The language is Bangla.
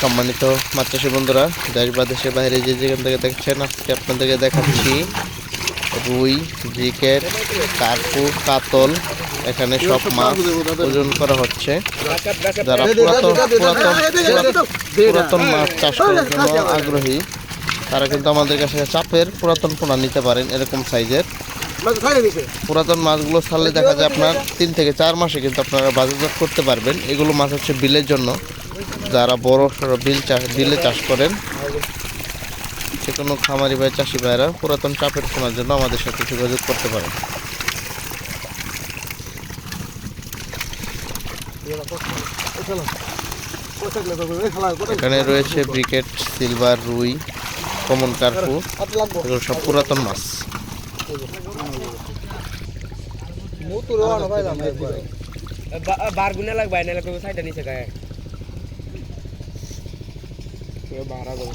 সম্মানিত মাতৃশী বন্ধুরা দেশ বা দেশের বাইরে যে যেখান থেকে দেখছেন আজকে আপনাদেরকে দেখাচ্ছি রুই ব্রিকেট কার্পু কাতল এখানে সব মাছ ওজন করা হচ্ছে যারা পুরাতন পুরাতন পুরাতন- পুরাতন মাছ চাষ করার জন্য আগ্রহী তারা কিন্তু আমাদের কাছে চাপের পুরাতন পোনা নিতে পারেন এরকম সাইজের পুরাতন মাছগুলো ছাড়লে দেখা যায় আপনার তিন থেকে চার মাসে কিন্তু আপনারা বাজারজাত করতে পারবেন এগুলো মাছ হচ্ছে বিলের জন্য যারা বড় সড়ো বিল চাষ বিলে চাষ করেন যে কোনো খামারি ভাই চাষি ভাইরা পুরাতন চাপের পোনার জন্য আমাদের সাথে যোগাযোগ করতে পারেন। এখানে রয়েছে ব্রিকেট সিলভার রুই কমন কার্পু এগুলো সব পুরাতন মাছ। বার গুনে লাগবে নাহলে সাইডটা নিচে গায়ে। eu parado